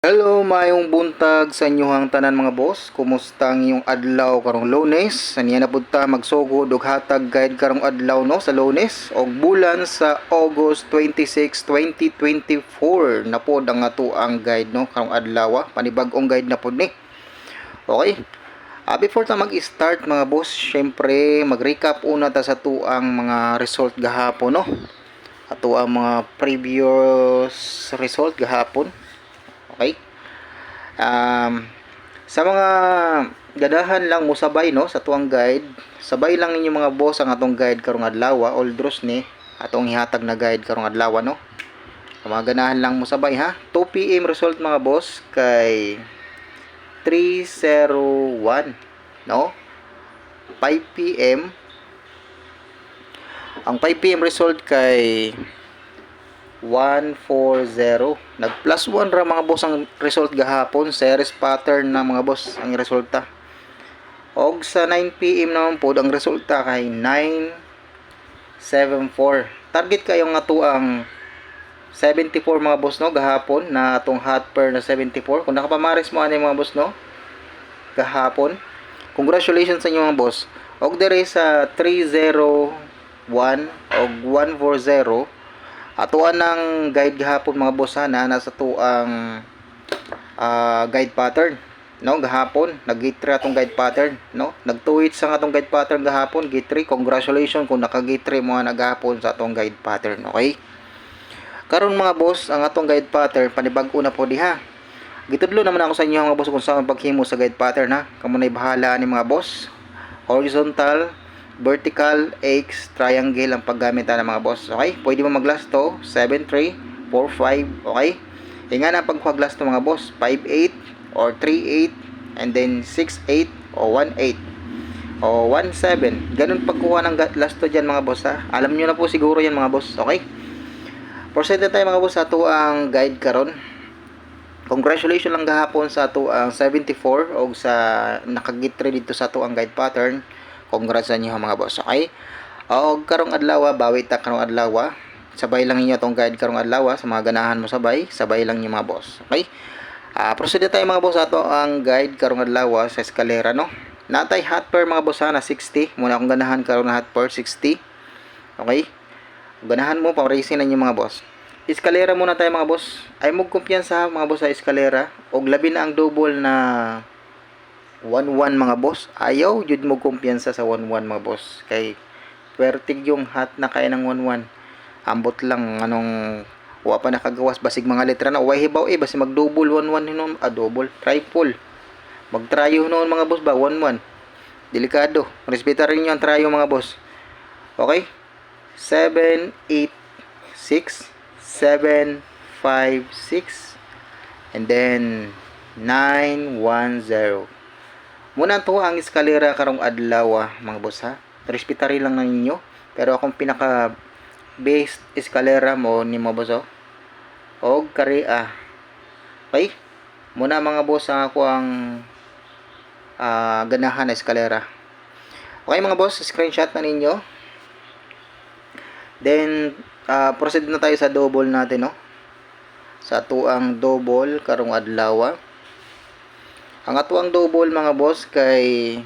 Hello, mayong buntag sa inyong tanan mga boss. Kumusta ang iyong adlaw karong Lunes? Saniya na pud ta magsugod og hatag guide karong adlaw no sa Lunes og bulan sa August 26, 2024 na pod ang ato ang guide no karong adlaw. ah. Panibag-ong guide na pod ni. Okay. Ah, before ta mag-start mga boss, syempre mag-recap una ta sa tuang mga result gahapon no. Ato ang mga previous result gahapon. Okay? Um, sa mga gadahan lang mo sabay no sa tuang guide, sabay lang ninyo mga boss ang atong guide karong adlaw, all draws ni atong ihatag na guide karong adlaw no. Sa mga ganahan lang mo sabay ha. 2 PM result mga boss kay 301 no. 5 PM ang 5 PM result kay 140. Nag plus 1 ra mga boss ang result gahapon. Series pattern na mga boss ang resulta. Og sa 9 PM naman po ang resulta kay 974. Target kayo nga to ang 74 mga boss no gahapon na atong hot pair na 74. Kung nakapamaris mo ani mga boss no gahapon. Congratulations sa inyo mga boss. Og dere sa 301 og 140 atuan ng guide gahapon mga boss ha na nasa to ang ah, guide pattern no gahapon. Nag-gate 3 atong guide pattern no. Nag-2 sa atong guide pattern gahapon 3 congratulations kung naka-gate 3 mo na gahapon sa atong guide pattern okay? Karon mga boss ang atong guide pattern panibag-o na po diha gitudlo naman ako sa inyo mga boss kung saan paghimo sa guide pattern ha. Kamo na bahala ni mga boss. Horizontal vertical, X, triangle ang paggamit na ng mga boss. Okay? Pwede mo mag-last to 7, 3, 4, 5. Okay? Hinga na pagkuha-glass to mga boss. 5, 8 or 3, 8 and then 6, 8 o 1, 8 o 1, 7. Ganun pagkuha ng last to dyan mga boss ha. Alam nyo na po siguro yan mga boss. Okay? Proceed tayo mga boss sa ato ang guide karon. Congratulations lang gahapon sa ato ang 74 o sa nakagit dito sa ato ang guide pattern. Congrats sa inyo mga boss. Okay? O karong adlaw, bawi ta karong adlaw. Sabay lang ninyo tong guide karong adlaw sa mga ganahan mo sabay, sabay lang niyo mga boss. Okay? Ah, proceed tayo mga boss ato ang guide karong adlaw sa eskalera no. Natay hot pair mga boss ha, na 60. Muna akong ganahan karong na hot pair 60. Okay? Ganahan mo pa racing na niyo mga boss. Eskalera muna tayo mga boss. Ay mo kumpiyansa mga boss sa eskalera og labi na ang double na 1-1 mga boss. Ayaw, jud mo kumpiyansa sa 1-1 mga boss. Kay pertig yung hat na kaya ng 1-1. Ambot lang anong wa pa nakagawas. Basig mga letra na way hibaw eh? Basi mag double 1-1 hinom ah double triple. Mag tryo noon mga boss ba? 1-1 delikado. Respeta rin niyo ang tryo mga boss. Okay? 7 8 6 7 5 6 and then 9 1 0 Muna to ang eskalera karong adlaw ah, mga boss ha. Respetary lang na ninyo. Pero akong pinaka base eskalera mo ni mga boss oh. Og kari ah. Okay? Muna mga boss ang ako ang ah, ganahan na eskalera. Okay mga boss, screenshot na ninyo. Then ah, proceed na tayo sa double natin no. Sa tuang double karong adlaw. Ang atuang double mga boss kay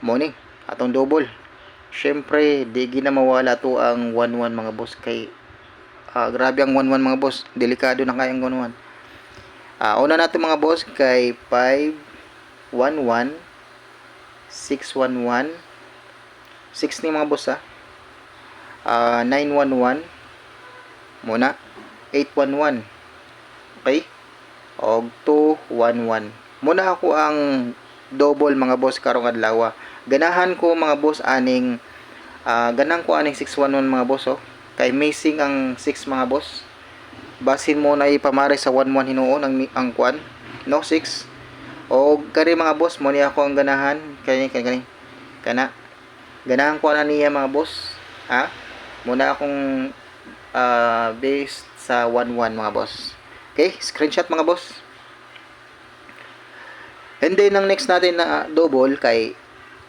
morning atong double. Syempre, di gina mawala to ang 1-1 mga boss kay ah, grabe ang 1-1 mga boss. Delikado na kayang 1-1. Ah, una natin mga boss kay 5-1-1 6-1-1 6 ni mga boss ha. Ah, 9-1-1 muna 8-1-1 okay og 211. Muna ako ang double mga boss karong adlaw. Ganahan ko mga boss aning ah, ganang ko aning 611 mga boss oh. Kay missing ang 6 mga boss. Basin mo na ipamari sa 11 hinuon ang ang kuan. No 6. O kari mga boss mo ni ako ang ganahan kay kani kani. Kana. Ganahan ko na niya mga boss. Ha? Muna akong ah, based sa 11 mga boss. Okay, screenshot mga boss. And then, ang next natin na double kay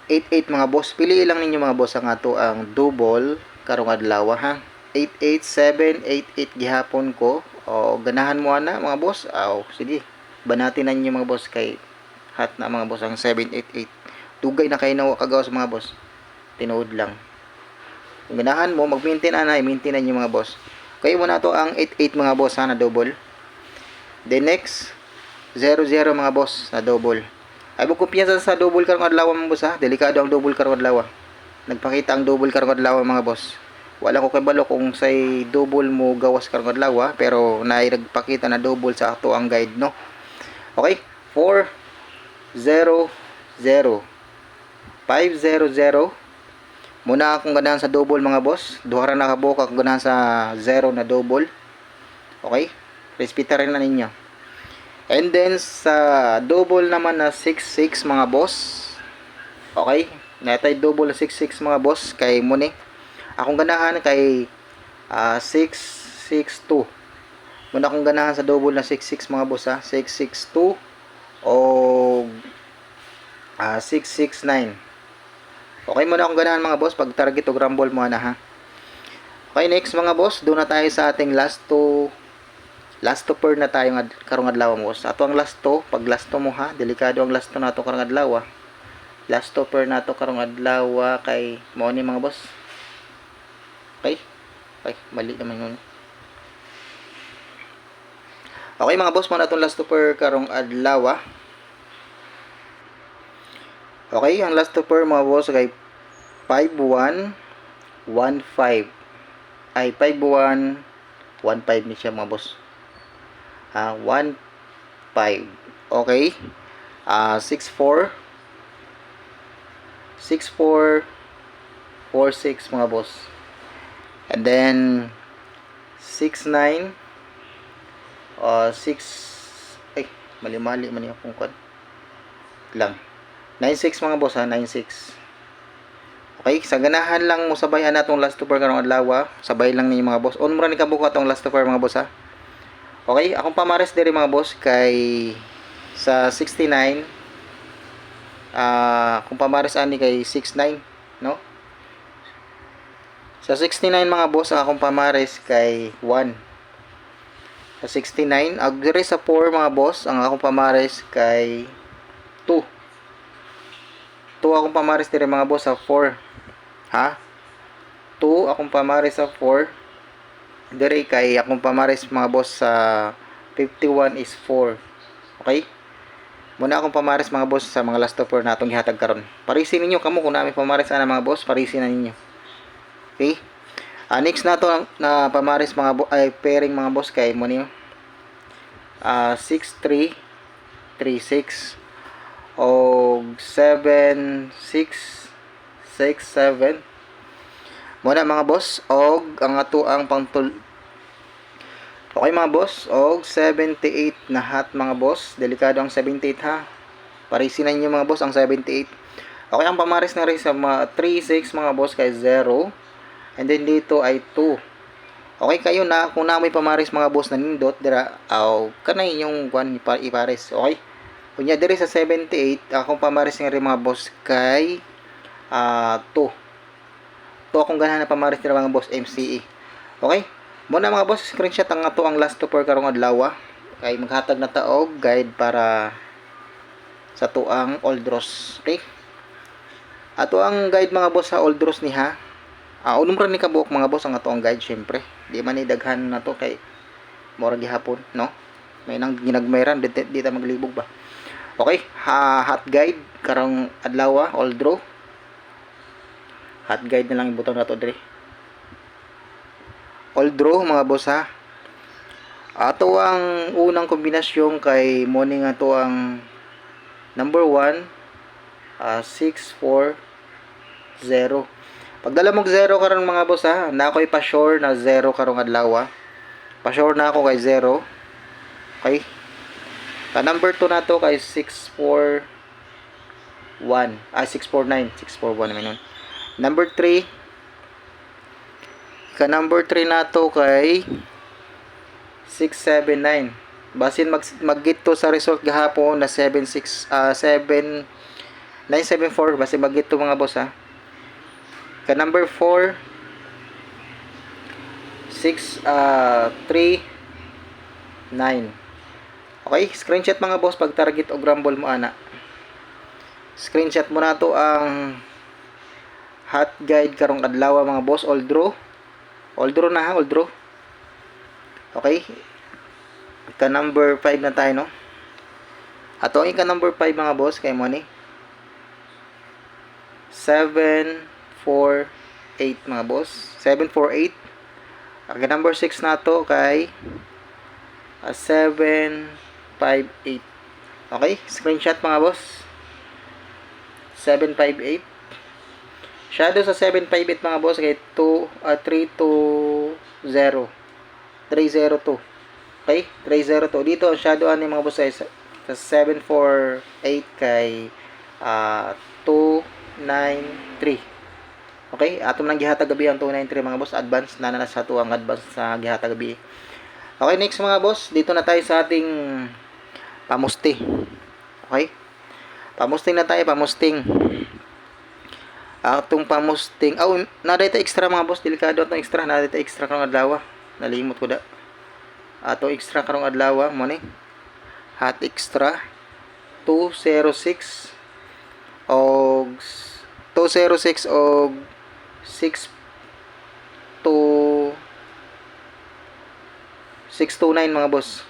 88 mga boss. Pili lang ninyo mga boss ang ato ang double karong adlaw ha. 88788 gihapon ko O ganahan mo ana mga boss. Aw, sige. Banatin na ninyo mga boss kay hat na mga boss ang 788. Dugay na kay nawa kagawas mga boss. Tinuod lang. Ganahan mo, mag-maintain ana, i-maintain na ninyo mga boss. Kaya mo na to ang 88 mga boss ha, na double. The next, 00 mga boss na double. Ay mo sa double karong adlaw mga boss ha. Delikado ang double karong adlaw. Nagpakita ang double karong adlaw mga boss. Wala ko kay balo kung say double mo gawas karong adlaw pero naay nagpakita na double sa ato ang guide no. Okay? 4 0 0 500 Muna akong ganahan sa double mga boss. Duha ra nakabuka akong ganahan sa 0 na double. Okay? Respeta rin na ninyo. And then sa double naman na 66 mga boss. Okay? Natay double na 66 mga boss kay Muni. Akong ganahan kay ah 662. Muna akong ganahan sa double na 66 mga boss ha. 662 o ah 669. Okay muna akong ganahan mga boss pag target o rumble mo na ha. Okay next mga boss, doon na tayo sa ating last to last to per na tayo nga karong adlaw mo. Sa ato ang last to, pag last to mo ha, delikado ang last to nato karong adlaw. Last to per nato karong adlaw kay mo ni mga boss. Okay? Okay, mali naman yun. Okay mga boss, mo na last to per karong adlaw. Okay, ang last to per mga boss kay 5115 ay 5115 ni siya mga boss. Ah, 15. Okay. Ah, 64 64 46 mga boss. And then 69 uh, 6 ay mali-mali man yung akong kwan. Lang. 96 mga boss ha 96 okay sa ganahan lang mo sabayan natong last to per karong adlaw sabay lang ninyo mga boss. On mo ni kabuka tong last to per mga boss ha okay akong pamares diri mga boss kay sa 69 ah kung pamares ani kay 69 no? Sa 69 mga boss ang akong pamares kay 1 sa 69 ag sa 4 mga boss ang akong pamares kay 2 2 akong pamares diri mga boss sa 4 ha? 2 akong pamares sa 4 diri kay akong pamares mga boss sa 51 is 4 okay? Muna akong pamares mga boss sa mga last offer natong gihatag karon. Parisin ninyo kamo kung namin pamares ana mga boss parisin na ninyo. Okay? Ah, next na to na pamares mga bo- ay pairing mga boss kay mo niyo. Ah 63 36 o 7 6 6 7 Muna mga boss og ang ato ang pangtul Okay mga boss og 78 na hat mga boss delikado ang 78 ha Parisin na ninyo mga boss ang 78 Okay ang pamares na rin sa mga 3 6 mga boss kay 0 And then dito ay 2. Okay kayo na kung na may pamaris mga boss na nindot dira aw kanay inyong kwan ipa- ipares. Okay? Kunya diri sa 78 akong pamaris nga rin mga boss kay ah 2. To akong ganahan na pamaris dira mga boss MCE. Okay? Muna mga boss screenshot ang ato ang last to per karong adlaw. ah. Kay maghatag na taog guide para sa tuang Old Ross. Okay? Ato ang guide mga boss sa Old Ross ni ha. Ah, unong ra ni kabuok mga boss ang ato ang guide syempre. Di man ni daghan na to kay mura gihapon, no? May nang ginagmayran di, di ta maglibog ba. Okay, ha, hot guide karong adlaw all draw. Hot guide na lang ibutang nato diri. All draw mga boss ha. Ato ang unang kombinasyon kay morning ato ang number 1 ah 6 4 0 Pagdala mong 0 karon mga boss ha, na ako'y pa-sure na 0 karong adlaw. ah. Pa-sure na ako kay 0. Okay? Ka number 2 na to kay 641. Ah 649, 641 naman nun. Number 3 Ka number 3 na to kay 679. Basin mag mag-get to sa result gahapon na 76 ah 7 974 basin mag-get to mga boss ha. Ka number 4 6 uh 3 Okay, screenshot mga boss pag target o grumble mo ana. Screenshot mo na to ang hot guide karong adlaw mga boss all draw. All draw na ha, all draw. Okay? Ika number 5 na tayo no. Ato ang ika number 5 mga boss kay mo ni. 7 4 8 mga boss. 7 4 8. Ang number 6 na to kay uh, 7 5 8. Okay? Screenshot mga boss. 758. Shadow sa 758 mga boss kay 2 uh, 320. 302. Okay? 302. Dito ang shadow ani mga boss ay sa, sa 748 kay uh, 293. Okay? Atom lang gihatag gabi ang 293 mga boss. Advance na sa to ang advance sa gihatag gabi. Okay, next mga boss. Dito na tayo sa ating pamusti. Okay? Pamusting na tayo, pamusting. Atong pamusting. Oh, na dito extra mga boss, delikado atong extra, na dito extra karong adlaw. Nalimot ko da. Ato extra karong adlaw mo ni. Hot extra 206 og 206 og 6 to 629 mga boss.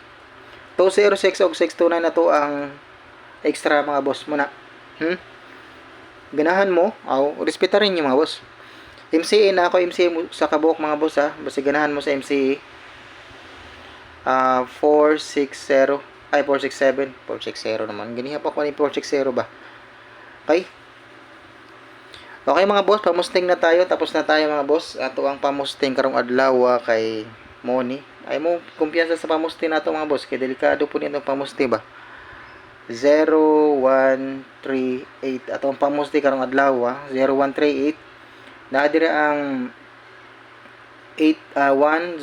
206 og 629 na to ang extra mga boss mo na. Hmm? Ganahan mo, aw, respeta rin yung mga boss. MCA na ako MCA sa kabuok mga boss ha. Basta ganahan mo sa MCA. Ah, 460 ay 467, 460 naman. Ganiha pa ko ni 460 ba. Okay? Okay mga boss, pamusting na tayo. Tapos na tayo mga boss. Ato ang pamusting karong adlaw kay Moni. Ay mo kumpiyansa sa pamusting nato mga boss. Kay delikado po nito pamusting ba. 0138 atong pamusti karong adlaw ah, 0138 naa dira ang 8 uh, 10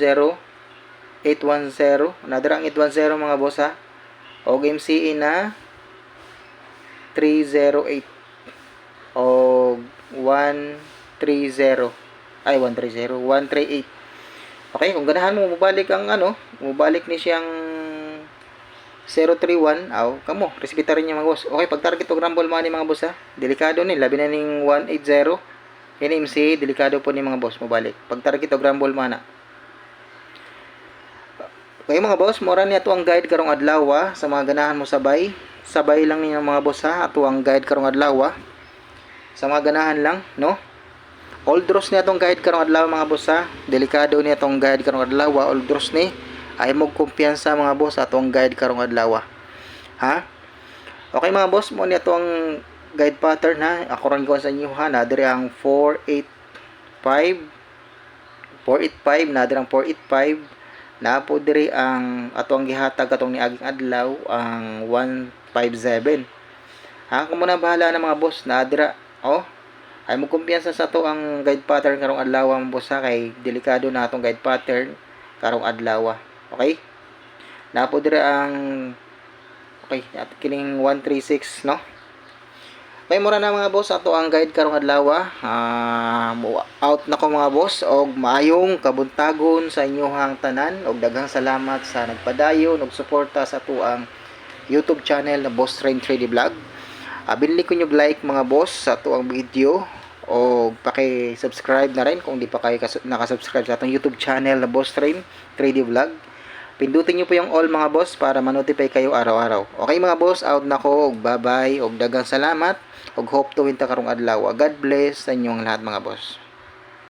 810 naa dira ang 810 mga boss ha og MCE na 308 og 130 ay 130 138 okay kung ganahan mo mubalik ang ano mubalik ni siyang 031 aw kamo respeto rin niya mga boss. Okay pag target og rumble money mga boss ha? Delikado ni labi na ning 180 kini MC delikado po ni mga boss mo balik pag target og rumble mana. Okay mga boss, mora ni ato ang guide karong adlaw sa mga ganahan mo sabay. Sabay lang ninyo mga boss ha, ato ang guide karong adlaw. Sa mga ganahan lang, no? All draws ni atong guide karong adlaw mga boss ha. Delikado ni atong guide karong adlaw, all draws ni ay mo kumpiyansa mga boss atong guide karong adlaw. Ha? Okay mga boss, mo ni atong guide pattern ha. Ako ran ko sa inyo ha, na diri ang 485 485 na diri ang 485 na po diri ang atong gihatag atong niaging adlaw ang 157 ha? Kung muna bahala na mga boss na dira oh. Ay mo kumpiyansa sa to ang guide pattern karong adlaw ang boss ha? Kay delikado na atong guide pattern karong adlaw okay? Na po dira ang okay at kining 136 no? May mura na mga boss. Ato ang guide karong adlaw ah. Out na ko mga boss. Og maayong kabuntagon sa inyohang tanan. Og daghang salamat sa nagpadayon og suporta sa ato ang YouTube channel na Boss Train 3D Vlog. Uh, binili ko nyo like mga boss sa ato ang video. O paki-subscribe na rin kung di pa kayo kas- nakasubscribe sa atong YouTube channel na Boss Train 3D Vlog. Pindutin nyo po yung all mga boss para ma-notify kayo araw-araw. Okay mga boss, out na ko. Bye-bye. Og dagang salamat. Og hope to winta karong adlaw. God bless sa inyong lahat mga boss.